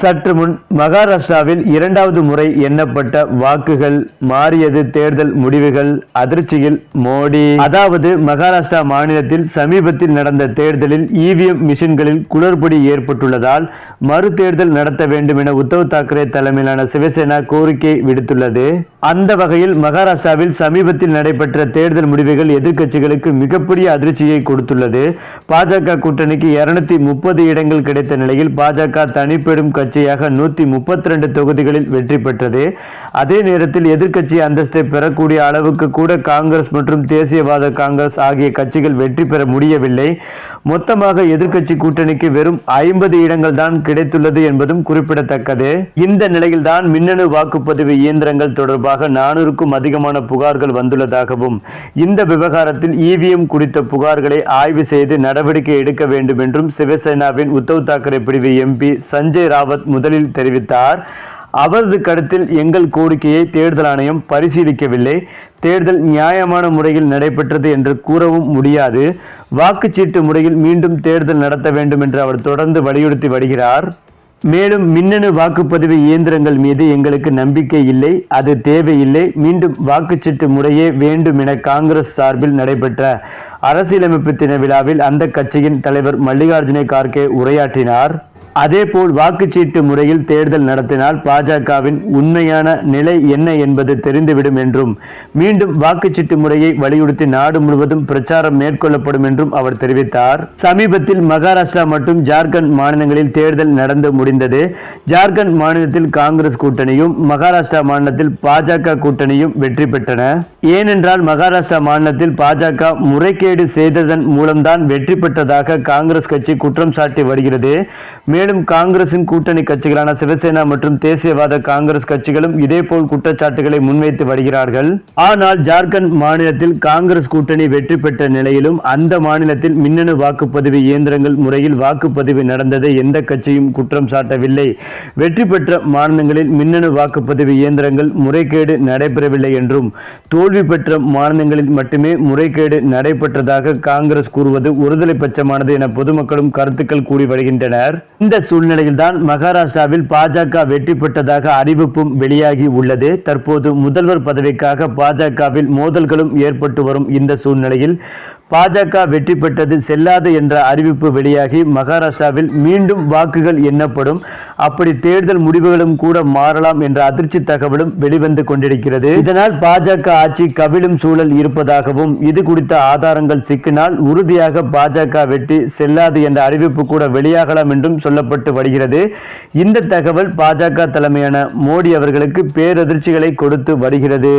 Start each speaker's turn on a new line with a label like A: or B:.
A: சற்று முன் மகாராஷ்டிராவில் இரண்டாவது முறை எண்ணப்பட்ட வாக்குகள் மாறியது. தேர்தல் முடிவுகள் அதிர்ச்சியில் மோடி. அதாவது மகாராஷ்டிரா மாநிலத்தில் சமீபத்தில் நடந்த தேர்தலில் இவிஎம் மிஷின்களில் குளறுபடி ஏற்பட்டுள்ளதால் மறு தேர்தல் நடத்த வேண்டும் என உத்தவ் தாக்கரே தலைமையிலான சிவசேனா கோரிக்கை விடுத்துள்ளது. அந்த வகையில் மகாராஷ்டிராவில் சமீபத்தில் நடைபெற்ற தேர்தல் முடிவுகள் எதிர்க்கட்சிகளுக்கு மிகப்பெரிய அதிர்ச்சியை கொடுத்துள்ளது. பாஜக கூட்டணிக்கு இருநூத்தி முப்பது இடங்கள் கிடைத்த நிலையில் பாஜக தனிப்பெரும் கட்சியாக நூத்தி முப்பத்தி ரெண்டு தொகுதிகளில் வெற்றி பெற்றது. அதே நேரத்தில் எதிர்க்கட்சி அந்தஸ்தை பெறக்கூடிய அளவுக்கு கூட காங்கிரஸ் மற்றும் தேசியவாத காங்கிரஸ் ஆகிய கட்சிகள் வெற்றி பெற முடியவில்லை. மொத்தமாக எதிர்க்கட்சி கூட்டணிக்கு வெறும் ஐம்பது இடங்கள் தான் கிடைத்துள்ளது என்பதும் குறிப்பிடத்தக்கது. இந்த நிலையில்தான் மின்னணு வாக்குப்பதிவு இயந்திரங்கள் தொடர்பாக நானூறுக்கும் அதிகமான புகார்கள் வந்துள்ளதாகவும் இந்த விவகாரத்தில் இவிஎம் குறித்த புகார்களை ஆய்வு செய்து நடவடிக்கை எடுக்க வேண்டும் என்றும் சிவசேனாவின் உத்தவ் தாக்கரே பிரிவு எம்பி சஞ்சய் ராவத் முதலில் தெரிவித்தார். அவரது கருத்தில் எங்கள் கோரிக்கையை தேர்தல் ஆணையம் பரிசீலிக்கவில்லை. தேர்தல் நியாயமான முறையில் நடைபெற்றது என்று கூறவும் முடியாது. வாக்குச்சீட்டு முறையில் மீண்டும் தேர்தல் நடத்த வேண்டும் என்று அவர் தொடர்ந்து வலியுறுத்தி வருகிறார். மேலும் மின்னணு வாக்குப்பதிவு இயந்திரங்கள் மீது எங்களுக்கு நம்பிக்கை இல்லை அது தேவையில்லை. மீண்டும் வாக்குச்சீட்டு முறையே வேண்டும் என காங்கிரஸ் சார்பில் நடைபெற்ற அரசியலமைப்பு தின விழாவில் அந்த கட்சியின் தலைவர் மல்லிகார்ஜுன கார்கே உரையாற்றினார். அதேபோல் வாக்குச்சீட்டு முறையில் தேர்தல் நடத்தினால் பாஜகவின் உண்மையான நிலை என்ன என்பது தெரிந்துவிடும் என்றும் மீண்டும் வாக்குச்சீட்டு முறையை வலியுறுத்தி நாடு முழுவதும் பிரச்சாரம் மேற்கொள்ளப்படும் என்றும் அவர் தெரிவித்தார். சமீபத்தில் மகாராஷ்டிரா மற்றும் ஜார்க்கண்ட் மாநிலங்களில் தேர்தல் நடந்து முடிந்தது. ஜார்க்கண்ட் மாநிலத்தில் காங்கிரஸ் கூட்டணியும் மகாராஷ்டிரா மாநிலத்தில் பாஜக கூட்டணியும் வெற்றி பெற்றன. ஏனென்றால் மகாராஷ்டிரா மாநிலத்தில் பாஜக முறைகேடு செய்ததன் மூலம்தான் வெற்றி பெற்றதாக காங்கிரஸ் கட்சி குற்றம் சாட்டி வருகிறது. மேலும் மேலும் காங்கிரசின் கூட்டணி கட்சிகளான சிவசேனா மற்றும் தேசியவாத காங்கிரஸ் கட்சிகளும் இதேபோல் குற்றச்சாட்டுகளை முன்வைத்து வருகிறார்கள். ஆனால் ஜார்க்கண்ட் மாநிலத்தில் காங்கிரஸ் கூட்டணி வெற்றி பெற்ற நிலையிலும் அந்த மாநிலத்தில் மின்னணு வாக்குப்பதிவு இயந்திரங்கள் முறையில் வாக்குப்பதிவு நடந்ததை எந்த கட்சியும் குற்றம் சாட்டவில்லை. வெற்றி பெற்ற மாநிலங்களில் மின்னணு வாக்குப்பதிவு இயந்திரங்கள் முறைகேடு நடைபெறவில்லை என்றும் தோல்வி பெற்ற மாநிலங்களில் மட்டுமே முறைகேடு நடைபெற்றதாக காங்கிரஸ் கூறுவது ஒருதலை பட்சமானது என பொதுமக்களும் கருத்துக்கள் கூறி வருகின்றனர். இந்த இந்த சூழ்நிலையில்தான் மகாராஷ்டிராவில் பாஜக வெற்றி பெற்றதாக அறிவிப்பும் வெளியாகி உள்ளது. தற்போது முதல்வர் பதவிக்காக பாஜகவில் மோதல்களும் ஏற்பட்டு வரும் இந்த சூழ்நிலையில் பாஜக வெற்றி பெற்றது செல்லாது என்ற அறிவிப்பு வெளியாகி மகாராஷ்டிராவில் மீண்டும் வாக்குகள் எண்ணப்படும். அப்படி தேர்தல் முடிவுகளும் கூட மாறலாம் என்ற அதிர்ச்சி தகவலும் வெளிவந்து கொண்டிருக்கிறது. இதனால் பாஜக ஆட்சி கவிழும் சூழல் இருப்பதாகவும் இது குறித்த ஆதாரங்கள் சிக்கினால் உறுதியாக பாஜக வெற்றி செல்லாது என்ற அறிவிப்பு கூட வெளியாகலாம் என்றும் சொல்லப்பட்டு வருகிறது. இந்த தகவல் பாஜக தலைமையான மோடி அவர்களுக்கு பேரதிர்ச்சிகளை கொடுத்து வருகிறது.